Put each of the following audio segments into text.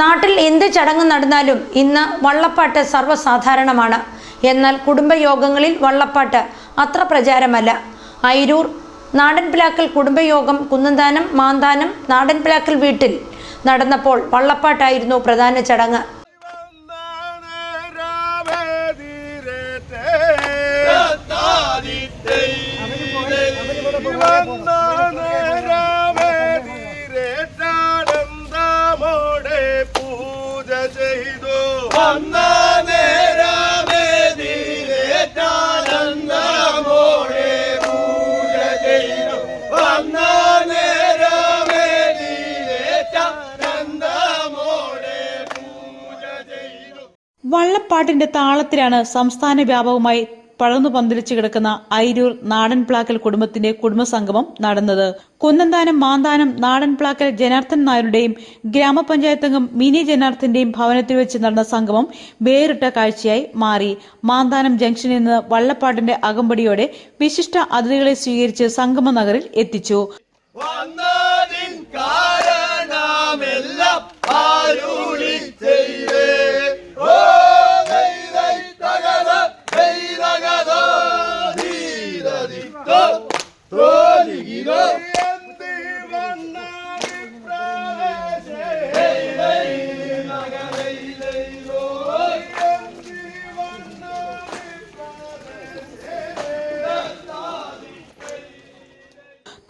നാട്ടിൽ എന്ത് ചടങ്ങ് നടന്നാലും ഇന്ന് വള്ളപ്പാട്ട് സർവസാധാരണമാണ്. എന്നാൽ കുടുംബയോഗങ്ങളിൽ വള്ളപ്പാട്ട് അത്ര പ്രചാരമല്ല. അയിരൂർ നാടൻപിലാക്കൽ കുടുംബയോഗം കുന്നന്താനം മാന്താനം നാടൻപിലാക്കൽ വീട്ടിൽ നടന്നപ്പോൾ വള്ളപ്പാട്ടായിരുന്നു പ്രധാന ചടങ്ങ്. വള്ളപ്പാട്ടിന്റെ താളത്തിലാണ് സംസ്ഥാന വ്യാപകമായി പടർന്നു പന്തലിച്ചു കിടക്കുന്ന ഐരൂർ നാടൻ പ്ലാക്കൽ കുടുംബത്തിന്റെ കുടുംബസംഗമം നടന്നത്. കുന്നന്താനം മാന്താനം നാടൻ പ്ലാക്കൽ ജനാർദ്ദൻ നായരുടെയും ഗ്രാമപഞ്ചായത്തംഗം മിനി ജനാർദ്ദന്റെയും ഭവനത്തിൽ വെച്ച് നടന്ന സംഗമം വേറിട്ട കാഴ്ചയായി മാറി. മാന്താനം ജംഗ്ഷനിൽ നിന്ന് വള്ളപ്പാടിന്റെ അകമ്പടിയോടെ വിശിഷ്ട അതിഥികളെ സ്വീകരിച്ച് സംഗമ നഗറിൽ എത്തിച്ചു.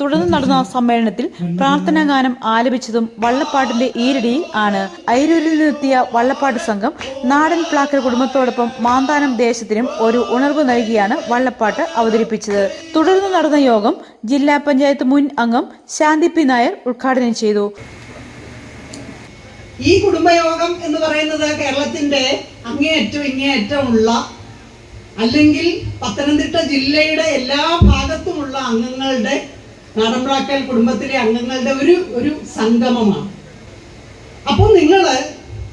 തുടർന്ന് നടന്ന സമ്മേളനത്തിൽ പ്രാർത്ഥനാ ഗാനം ആലപിച്ചതും വള്ളപ്പാട്ടിന്റെ ഈരടിയിൽ ആണ്. ഐരൂരിൽ നിന്നെത്തിയ വള്ളപ്പാട്ട് സംഘം നാടൻ പ്ലാക്കർ കുടുംബത്തോടൊപ്പം മാന്താനം ദേശത്തിനും ഒരു ഉണർവ് നൽകിയാണ് വള്ളപ്പാട്ട് അവതരിപ്പിച്ചത്. തുടർന്ന് നടന്ന യോഗം ജില്ലാ പഞ്ചായത്ത് മുൻ അംഗം ശാന്തി പി നായർ ഉദ്ഘാടനം ചെയ്തു. ഈ കുടുംബയോഗം എന്ന് പറയുന്നത് കേരളത്തിന്റെ അങ്ങേയറ്റം ഇങ്ങേയറ്റം ഉള്ള അല്ലെങ്കിൽ പത്തനംതിട്ട ജില്ലയുടെ എല്ലാ ഭാഗത്തുമുള്ള അംഗങ്ങളുടെ നാടൻപ്രാക്കൽ കുടുംബത്തിലെ അംഗങ്ങളുടെ ഒരു ഒരു സംഗമമാണ്. അപ്പോൾ നിങ്ങൾ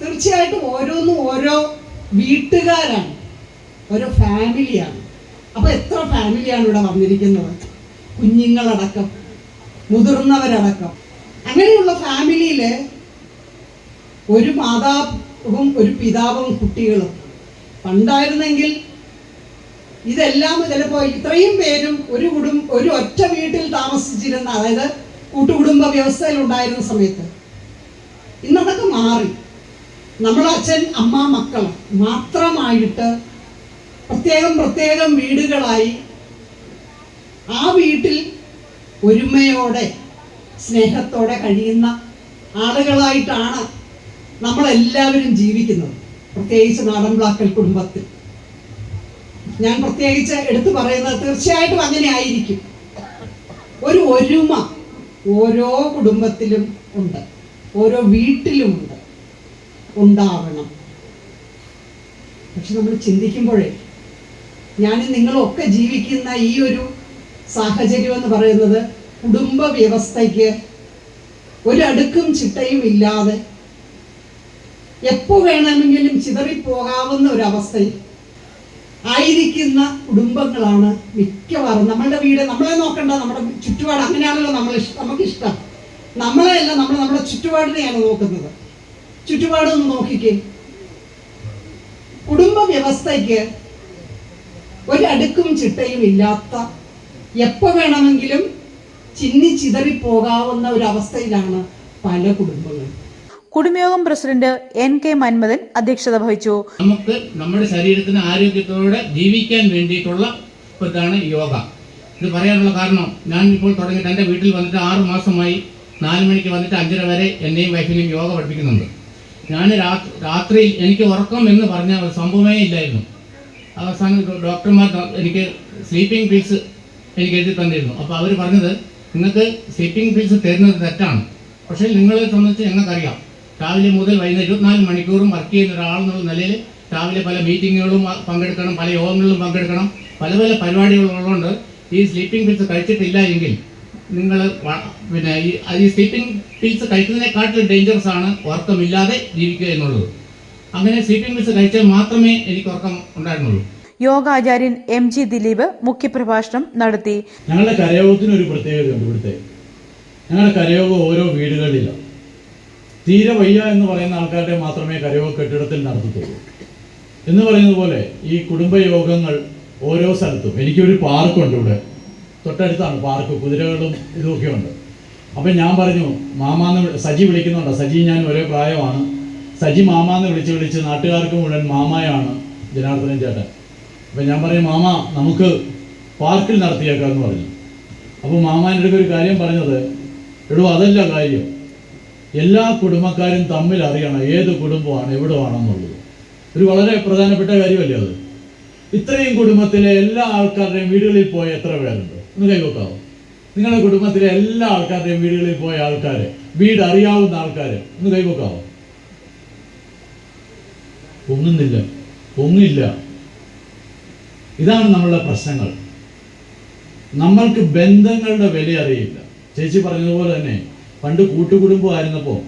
തീർച്ചയായിട്ടും ഓരോന്നും ഓരോ വീട്ടുകാരാണ്. ഓരോ ഫാമിലിയാണ്. അപ്പോൾ എത്ര ഫാമിലിയാണ് ഇവിടെ വന്നിരിക്കുന്നത്? കുഞ്ഞുങ്ങളടക്കം മുതിർന്നവരടക്കം. അങ്ങനെയുള്ള ഫാമിലിയിൽ ഒരു മാതാവും ഒരു പിതാവും കുട്ടികളും. പണ്ടായിരുന്നെങ്കിൽ ഇതെല്ലാം ചിലപ്പോൾ ഇത്രയും പേരും ഒരു കുടുംബ ഒരു ഒറ്റ വീട്ടിൽ താമസിച്ചിരുന്ന അതായത് കൂട്ടുകുടുംബ വ്യവസ്ഥയിൽ ഉണ്ടായിരുന്ന സമയത്ത് ഇന്നതൊക്കെ മാറി. നമ്മളെ അച്ഛൻ അമ്മ മക്കൾ മാത്രമായിട്ട് പ്രത്യേകം പ്രത്യേകം വീടുകളായി ആ വീട്ടിൽ ഒരുമയോടെ സ്നേഹത്തോടെ കഴിയുന്ന ആളുകളായിട്ടാണ് നമ്മളെല്ലാവരും ജീവിക്കുന്നത്. പ്രത്യേകിച്ച് നാടൻ ബ്ലാക്കൽ കുടുംബത്തിൽ. ഞാൻ പ്രത്യേകിച്ച് എടുത്തു പറയുന്നത് തീർച്ചയായിട്ടും അങ്ങനെ ആയിരിക്കും. ഒരു ഒരുമ ഓരോ കുടുംബത്തിലും ഉണ്ട്. ഓരോ വീട്ടിലും ഉണ്ട്. ഉണ്ടാവണം. പക്ഷെ നമ്മൾ ചിന്തിക്കുമ്പോഴേ ഞാൻ നിങ്ങളൊക്കെ ജീവിക്കുന്ന ഈ ഒരു സാഹചര്യം എന്ന് പറയുന്നത് കുടുംബ വ്യവസ്ഥയ്ക്ക് ഒരടുക്കും ചിട്ടയും ഇല്ലാതെ എപ്പോൾ വേണമെങ്കിലും ചിതറിപ്പോകാവുന്ന ഒരവസ്ഥയിൽ ആയിരിക്കുന്ന കുടുംബങ്ങളാണ് മിക്കവാറും നമ്മളുടെ വീട്. നമ്മളെ നോക്കണ്ട നമ്മുടെ ചുറ്റുപാട് അങ്ങനെയാണല്ലോ നമ്മൾ നമുക്ക് ഇഷ്ടം നമ്മളെയല്ല നമ്മൾ നമ്മുടെ ചുറ്റുപാടിനെയാണ് നോക്കുന്നത്. ചുറ്റുപാടൊന്ന് നോക്കിക്കേ. കുടുംബ വ്യവസ്ഥയ്ക്ക് ഒരടുക്കും ചിട്ടയും ഇല്ലാത്ത എപ്പോൾ വേണമെങ്കിലും ചിന്നി ചിതറി പോകാവുന്ന ഒരു അവസ്ഥയിലാണ് പല കുടുംബങ്ങളും. കുടുംബയോഗം പ്രസിഡന്റ് എൻ കെ മന്മഥൻ അധ്യക്ഷത വഹിച്ചു. നമുക്ക് നമ്മുടെ ശരീരത്തിന് ആരോഗ്യത്തോടെ ജീവിക്കാൻ വേണ്ടിയിട്ടുള്ള ഇതാണ് യോഗ. ഇത് പറയാനുള്ള കാരണം ഞാൻ ഇപ്പോൾ തുടങ്ങിയിട്ട് എന്റെ വീട്ടിൽ വന്നിട്ട് ആറ് മാസമായി നാല് മണിക്ക് വന്നിട്ട് അഞ്ചര വരെ എന്നെയും വൈഫിനെയും യോഗ പഠിപ്പിക്കുന്നുണ്ട്. ഞാൻ രാത്രി എനിക്ക് ഉറക്കം എന്ന് പറഞ്ഞ ഒരു സംഭവമേ ഇല്ലായിരുന്നു. അവസാനം ഡോക്ടർമാർ എനിക്ക് സ്ലീപ്പിംഗ് പിൽസ് എനിക്ക് എഴുതി തന്നിരുന്നു. അപ്പോൾ അവർ പറഞ്ഞത് നിങ്ങൾക്ക് സ്ലീപ്പിംഗ് പിൽസ് തരുന്നത് തെറ്റാണ്. പക്ഷേ നിങ്ങളെ സംബന്ധിച്ച് ഞങ്ങൾക്കറിയാം രാവിലെ മുതൽ വൈകുന്നേരം ഇരുപത്തിനാല് മണിക്കൂറും വർക്ക് ചെയ്യുന്ന ഒരാളെന്നുള്ള നിലയിൽ രാവിലെ പല മീറ്റിങ്ങുകളും പങ്കെടുക്കണം പല യോഗങ്ങളിലും പങ്കെടുക്കണം. പല പല പരിപാടികളുള്ളതുകൊണ്ട് ഈ സ്ലീപ്പിംഗ് പിൽസ് കഴിച്ചിട്ടില്ല എങ്കിൽ നിങ്ങൾ പിന്നെ ഈ സ്ലീപ്പിംഗ് പിൽസ് കഴിക്കുന്നതിനെക്കാട്ടിലും ഡേഞ്ചറസ് ആണ് ഉറക്കമില്ലാതെ ജീവിക്കുക എന്നുള്ളത്. അങ്ങനെ സ്ലീപ്പിംഗ് പിൽസ് കഴിച്ചാൽ മാത്രമേ എനിക്ക് ഉറക്കം ഉണ്ടായിരുന്നുള്ളൂ. യോഗാചാര്യൻ എം ജി ദിലീപ് മുഖ്യപ്രഭാഷണം നടത്തി. ഞങ്ങളുടെ കരയോഗത്തിന് ഒരു പ്രത്യേകതയുണ്ട് ഇവിടുത്തെ ഞങ്ങളുടെ കരയോഗം ഓരോ വീടുകളിലാണ് തീരെ വയ്യ എന്ന് പറയുന്ന ആൾക്കാരുടെ മാത്രമേ കരയോഗ കെട്ടിടത്തിൽ നടത്തത്തുള്ളൂ എന്ന് പറയുന്നത് പോലെ ഈ കുടുംബയോഗങ്ങൾ ഓരോ സ്ഥലത്തും എനിക്കൊരു പാർക്കുണ്ട് ഇവിടെ. തൊട്ടടുത്താണ് പാർക്ക് കുതിരകളും ഇതുമൊക്കെ ഉണ്ട്. അപ്പം ഞാൻ പറഞ്ഞു മാമാന്ന് സജി വിളിക്കുന്നുണ്ട്. സജി ഞാൻ ഒരേ പ്രായമാണ്. സജി മാമാന്ന് വിളിച്ച് വിളിച്ച് നാട്ടുകാർക്ക് മുഴുവൻ മാമായാണ് ജനാർദ്ദനൻ ചേട്ടൻ. അപ്പം ഞാൻ പറയും മാമ നമുക്ക് പാർക്കിൽ നടത്തിയേക്കാം എന്ന് പറഞ്ഞു. അപ്പോൾ മാമാന്റെ ഒരു കാര്യം പറഞ്ഞത് എടോ അതല്ല കാര്യം. എല്ലാ കുടുംബക്കാരും തമ്മിൽ അറിയണം ഏത് കുടുംബമാണ് എവിടെ ആണെന്നുള്ളത് ഒരു വളരെ പ്രധാനപ്പെട്ട കാര്യമല്ലേ അത്? ഇത്രയും കുടുംബത്തിലെ എല്ലാ ആൾക്കാരുടെയും വീടുകളിൽ പോയ എത്ര പേരുണ്ട്? ഒന്ന് കൈവക്കാവോ? നിങ്ങളുടെ കുടുംബത്തിലെ എല്ലാ ആൾക്കാരുടെയും വീടുകളിൽ പോയ ആൾക്കാരെ വീട് അറിയാവുന്ന ആൾക്കാരെ ഒന്ന് കൈവക്കാവോ? പൊങ്ങുന്നില്ല. പൊങ്ങില്ല. ഇതാണ് നമ്മളുടെ പ്രശ്നങ്ങൾ. നമ്മൾക്ക് ബന്ധങ്ങളുടെ വില അറിയില്ല ചേച്ചി പറഞ്ഞതുപോലെ തന്നെ പണ്ട് കൂട്ടുകുടുംബമായിരുന്നപ്പോൾ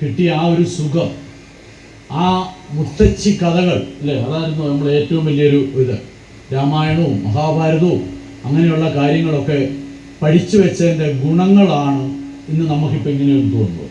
കിട്ടിയ ആ ഒരു സുഖം ആ മുത്തച്ഛി കഥകൾ അല്ലേ? അതായിരുന്നു നമ്മൾ ഏറ്റവും വലിയൊരു ഇത്. രാമായണവും മഹാഭാരതവും അങ്ങനെയുള്ള കാര്യങ്ങളൊക്കെ പഠിച്ചു വെച്ചതിന്റെ ഗുണങ്ങളാണ് ഇന്ന് നമുക്കിപ്പോൾ ഇങ്ങനെയൊന്നും തോന്നുന്നത്.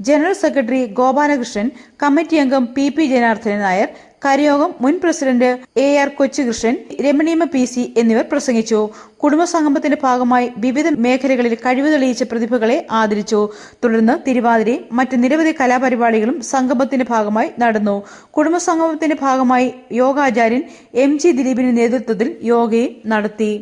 ജനറൽ സെക്രട്ടറി ഗോപാലകൃഷ്ണൻ കമ്മിറ്റി അംഗം പി പി ജനാർദ്ദനൻ നായർ കരയോഗം മുൻ പ്രസിഡന്റ് എ ആർ കൊച്ചുകൃഷ്ണൻ രമണീമ പി സി എന്നിവർ പ്രസംഗിച്ചു. കുടുംബസംഗമത്തിന്റെ ഭാഗമായി വിവിധ മേഖലകളിൽ കഴിവ് തെളിയിച്ച പ്രതിഭകളെ ആദരിച്ചു. തുടർന്ന് തിരുവാതിരയും മറ്റ് നിരവധി കലാപരിപാടികളും സംഗമത്തിന്റെ ഭാഗമായി നടന്നു. കുടുംബസംഗമത്തിന്റെ ഭാഗമായി യോഗാചാര്യൻ എം ജി ദിലീപിന്റെ നേതൃത്വത്തിൽ യോഗയും നടത്തി.